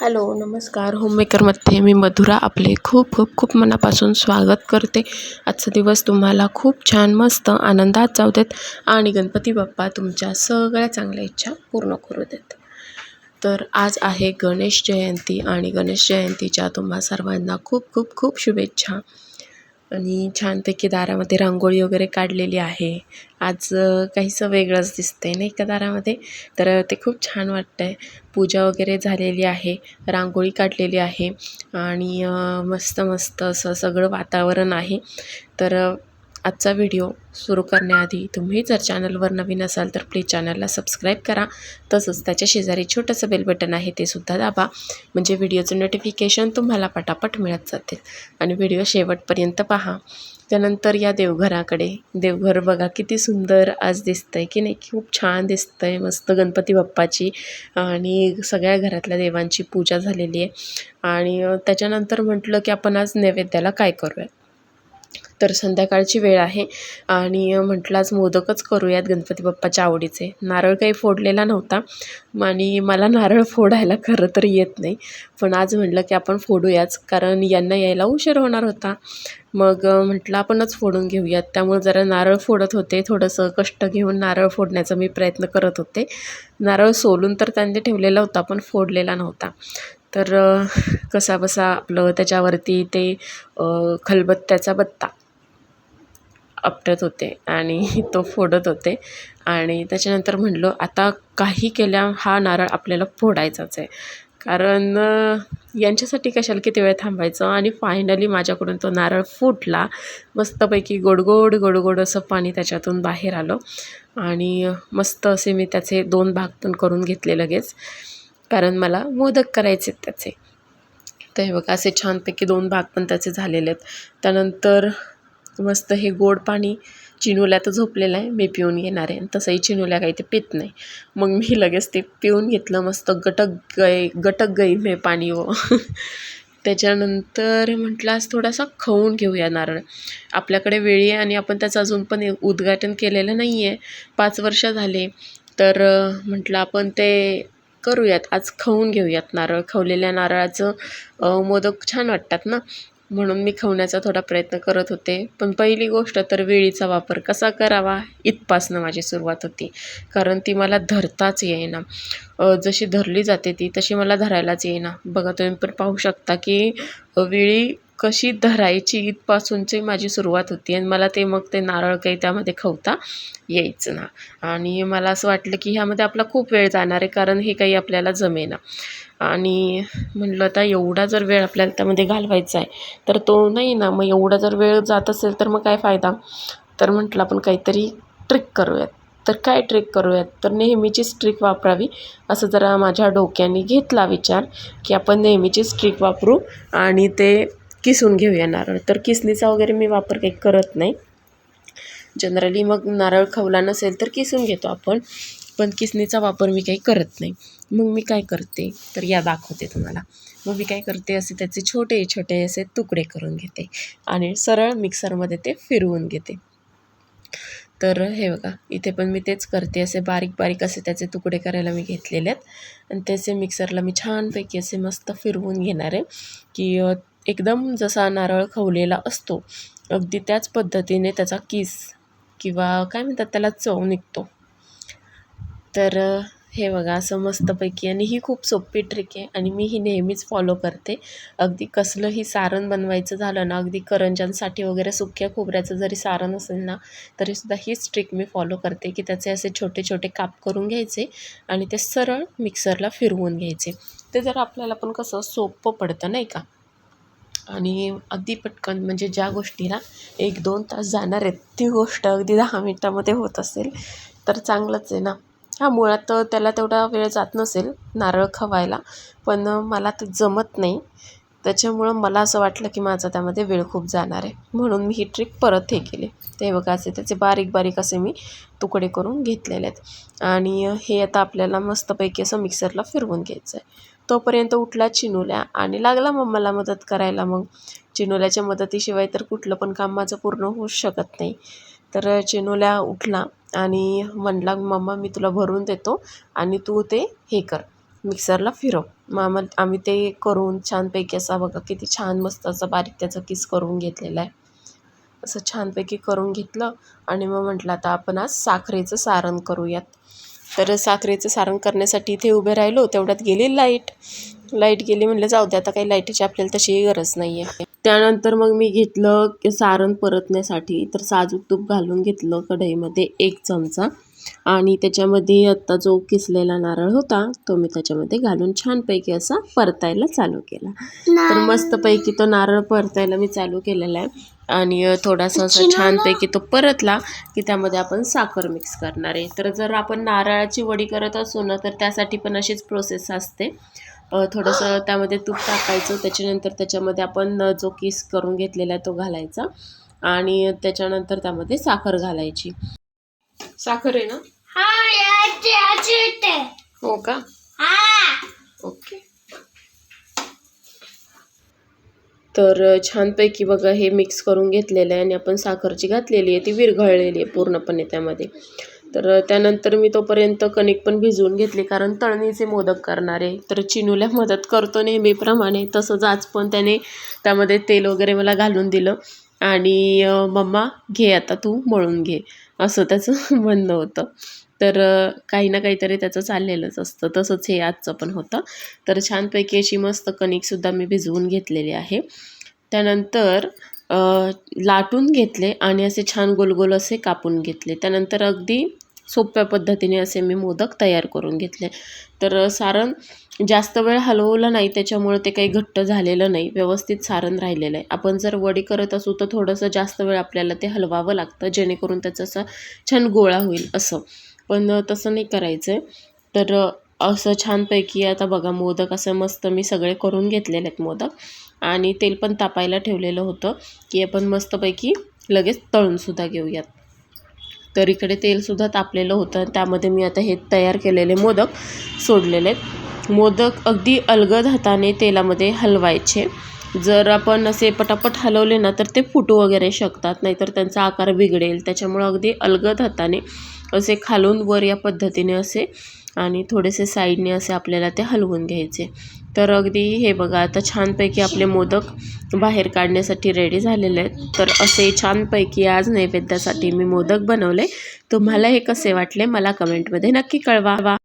Hello नमस्कार. होममेकरमध्ये मी मधुरा आपले खूप खूप खूप मनापासून स्वागत करते. आजचा दिवस तुम्हाला खूप छान मस्त आनंदात जाऊ देत आणि गणपती बाप्पा तुमच्या सगळ्या चांगल्या इच्छा पूर्ण करू देत. तर आज आहे गणेश जयंती आणि गणेश जयंतीच्या तुम्हा सर्वांना खूप खूप खूप शुभेच्छा. आणि छानपैकी दारामध्ये रांगोळी वगैरे काढलेली आहे. आज काहीसं वेगळंच दिसतंय नाही का दारामध्ये? तर ते खूप छान वाटतं आहे पूजा वगैरे झालेली आहे रांगोळी काढलेली आहे आणि मस्त मस्त असं सगळं वातावरण आहे. तर आजचा व्हिडिओ सुरू करण्याआधी तुम्ही जर चॅनलवर नवीन असाल तर प्लीज चॅनलला सबस्क्राईब करा. तसंच त्याच्या शेजारी छोटंसं बेल बटन आहे ते सुद्धा दाबा. म्हणजे व्हिडिओचं नोटिफिकेशन तुम्हाला पटापट मिळत जाते. आणि व्हिडिओ शेवटपर्यंत पहा. त्यानंतर या देवघराकडे. देवघर बघा किती सुंदर आज दिसतं आहे की नाही? खूप छान दिसतं आहे मस्त गणपती बाप्पाची आणि सगळ्या घरातल्या देवांची पूजा झालेली आहे. आणि त्याच्यानंतर म्हटलं की आपण आज नैवेद्याला काय करूया? तर संध्याकाळची वेळ आहे. आणि म्हटलं आज मोदकच करूयात गणपती बाप्पाच्या आवडीचे. नारळ काही फोडलेला नव्हता. आणि मला नारळ फोडायला खरं तर येत नाही. पण आज म्हटलं की आपण फोडूयाच कारण यांना यायला उशीर होणार होता. मग म्हटलं आपणच फोडून घेऊयात. त्यामुळे जरा नारळ फोडत होते. थोडंसं कष्ट घेऊन नारळ फोडण्याचा मी प्रयत्न करत होते. नारळ सोलून तर त्यांनी ठेवलेला होता पण फोडलेला नव्हता. तर कसा बसा आपलं त्याच्यावरती ते खलबत्त्याचा बत्ता आपटत होते आणि तो फोडत होते. आणि त्याच्यानंतर म्हणलो आता काही केल्या हा नारळ आपल्याला फोडायचाच आहे. कारण यांच्यासाठी कशाला किती वेळ थांबायचं? आणि फायनली माझ्याकडून तो नारळ फुटला. मस्तपैकी गोडगोड गोडगोड असं पाणी त्याच्यातून बाहेर आलं. आणि मस्त असे मी त्याचे दोन भाग पण करून घेतले लगेच. कारण मला मोदक करायचे त्याचे. तर हे बघा असे छानपैकी दोन भाग पण त्याचे झालेले आहेत. त्यानंतर मस्त हे गोड पाणी चिनुल्या तर झोपलेलं आहे मी पिऊन घेणार आहे. तसंही चिनुल्या काही ते पित नाही. मग मी लगेच ते पिऊन घेतलं मस्त गटक गई गटक गई मे पाणी व. त्याच्यानंतर म्हटलं आज थोडासा खवून घेऊया नारळ. आपल्याकडे वेळी आहे आणि आपण त्याचं अजून पण उद्घाटन केलेलं नाही आहे पाच वर्ष झाले. तर म्हटलं आपण ते करूयात. आज खाऊन घेऊयात नारळ. खवलेल्या नारळाचं मोदक छान वाटतात ना? म्हणून मी खवण्याचा थोडा प्रयत्न करत होते. पण पहिली गोष्ट तर वेळीचा वापर कसा करावा? इथपासनं माझी सुरुवात होती. कारण ती मला धरताच येईना. जशी धरली जाते ती तशी मला धरायलाच येईना. बघा तुम्ही पण पाहू शकता की वेळी कशी धरायची इथपासूनची माझी सुरुवात होती आणि मला ते मग ते नारळ काही त्यामध्ये खवता यायचं ना. आणि मला असं वाटलं की ह्यामध्ये आपला खूप वेळ जाणार आहे कारण हे काही आपल्याला जमेना. आणि म्हणलं आता एवढा जर वेळ आपल्याला त्यामध्ये घालवायचा आहे तर तो नाही ना मग एवढा जर वेळ जात असेल तर मग काय फायदा? तर म्हटलं आपण काहीतरी ट्रिक करूयात. तर काय ट्रिक करूयात? तर नेहमीचीच ट्रिक वापरावी. असं जरा माझ्या डोक्याने घेतला विचार की आपण नेहमीचीच ट्रिक वापरू आणि ते किसून घेऊया नारळ. तर किसणीचा वगैरे मी वापर काही करत नाही. जनरली मग नारळ खवला नसेल तर किसून घेतो आपण. पण किसणीचा वापर मी काही करत नाही. मग मी काय करते? तर या दाखवते तुम्हाला. मग मी काय करते? असे त्याचे छोटे छोटे असे तुकडे करून घेते. आणि सरळ मिक्सरमध्ये ते फिरवून घेते. तर हे बघा इथे पण मी तेच करते. असे बारीक बारीक असे त्याचे तुकडे करायला मी घेतलेले आहेत. आणि त्याचे मिक्सरला मी छानपैकी असे मस्त फिरवून घेणार आहे की एकदम जसा नारळ खवलेला असतो अगदी त्याच पद्धतीने त्याचा किस किंवा काय म्हणतात त्याला चव निघतो. तर हे बघा असं मस्तपैकी आणि ही खूप सोपी ट्रिक आहे आणि मी ही नेहमीच फॉलो करते. अगदी कसलंही सारण बनवायचं झालं ना अगदी करंजांसाठी वगैरे सुक्या खोबऱ्याचं जरी सारण असेल ना तरीसुद्धा हीच ट्रिक मी फॉलो करते की त्याचे असे छोटे छोटे काप करून घ्यायचे आणि ते सरळ मिक्सरला फिरवून घ्यायचे. ते जर आपल्याला पण कसं सोपं पडतं नाही का? आणि अगदी पटकन म्हणजे ज्या गोष्टीला एक दोन तास जाणार आहेत ती गोष्ट अगदी दहा मिनटामध्ये होत असेल तर चांगलंच आहे ना. हा मुळात त्याला तेवढा वेळ जात नसेल नारळ खवायला पण मला ते जमत नाही. त्याच्यामुळं मला असं वाटलं की माझा त्यामध्ये वेळ खूप जाणार आहे. म्हणून मी ही ट्रिक परत हे केली. ते बघा असे त्याचे बारीक बारीक असे मी तुकडे करून घेतलेले आहेत. आणि हे आता आपल्याला मस्तपैकी असं मिक्सरला फिरवून घ्यायचं आहे. तोपर्यंत उठला चिनुल्या आणि लागला मम्माला मदत करायला मग. चिनुल्याच्या मदतीशिवाय तर कुठलं पण काम माझं पूर्ण होऊ शकत नाही. तर चिनुल्या उठला आणि म्हणला मम्मा मी तुला भरून देतो आणि तू ते हे कर मिक्सरला फिरव. मग आम्हाला आम्ही ते करून छानपैकी असा बघा किती छान मस्त असं बारीक त्याचं किस करून घेतलेला आहे. असं छानपैकी करून घेतलं आणि मग म्हटलं आता आपण आज साखरेचं सारण करूयात. तर साखरेचं सारण करण्यासाठी इथे उभे राहिलो तेवढ्यात गेली लाइट. लाइट गेली म्हणलं जाऊ दे आता काही लाईटीची आपल्याला तशीही गरज नाही आहे त्यानंतर मग मी घेतलं सारण परतण्यासाठी तर साजूक तूप घालून घेतलं कढईमध्ये एक चमचा. आणि त्याच्यामध्ये आत्ता जो किसलेला नारळ होता तो मी त्याच्यामध्ये घालून छानपैकी असा परतायला चालू केला. तर मस्तपैकी तो नारळ परतायला मी चालू केलेला आहे. आणि थोडासा असा छानपैकी तो परतला की त्यामध्ये आपण साखर मिक्स करणार आहे. तर जर आपण नारळाची वडी करत असू ना तर त्यासाठी पण अशीच प्रोसेस असते. थोडंसं त्यामध्ये तूप टाकायचं त्याच्यानंतर त्याच्यामध्ये आपण जो किस करून घेतलेला आहे तो घालायचा आणि त्याच्यानंतर त्यामध्ये साखर घालायची. साखर आहे ना? हो का? ओके. तर छानपैकी बघा हे मिक्स करून घेतलेलं आहे आणि आपण साखर जी घातलेली आहे ती विरघळलेली आहे पूर्णपणे त्यामध्ये. तर त्यानंतर मी तोपर्यंत कणिक पण भिजवून घेतली कारण तळणीचे मोदक करणार. आहे तर चिनूला मदत करतो नेहमीप्रमाणे. तसंच आज पण त्याने त्यामध्ये तेल वगैरे मला घालून दिलं. आणि मम्मा घे आता तू मळून घे. असं त्याचं म्हणणं होतं. तर काही ना काहीतरी त्याचं चाललेलंच असतं. तसंच हे आजचं पण होतं. तर छानपैकी अशी मस्त कणिकसुद्धा मी भिजवून घेतलेली आहे. त्यानंतर लाटून घेतले आणि असे छान गोलगोल असे कापून घेतले. त्यानंतर अगदी सोप्या पद्धतीने असे मी मोदक तयार करून घेतले. तर सारण जास्त वेळ हलवलं नाही त्याच्यामुळे ते काही घट्ट झालेलं नाही. व्यवस्थित सारण राहिलेलं आहे. आपण जर वडी करत असू तर थोडंसं जास्त वेळ आपल्याला ते हलवावं लागतं जेणेकरून त्याचा असा छान गोळा होईल असं. पण तसं नाही करायचं. आहे तर असं छानपैकी आता बघा मोदक असं मस्त मी सगळे करून घेतलेले आहेत मोदक. आणि तेल पण तापायला ठेवलेलं होतं की आपण मस्तपैकी लगेच तळूनसुद्धा घेऊयात. तर इकडे तेलसुद्धा तापलेलं होतं. त्यामध्ये मी आता हे तयार केलेले मोदक सोडलेले आहेत. मोदक अगदी अलगद हाताने तेलामध्ये हलवायचे. जर आपण असे पटापट हलवले ना तर ते फुटू वगैरे शकतात. नाहीतर त्यांचा आकार बिघडेल. त्याच्यामुळं अगदी अलगद हाताने असे खालून वर या पद्धतीने असे आणि थोडेसे साईडने असे आपल्याला ते हलवून घ्यायचे. तर अगदी हे बघा आता छानपैकी आपले मोदक बाहेर काढण्यासाठी रेडी झालेले आहेत. तर असे छानपैकी आज नैवेद्यासाठी मी मोदक बनवले. तुम्हाला हे कसे वाटले मला कमेंटमध्ये नक्की कळवा.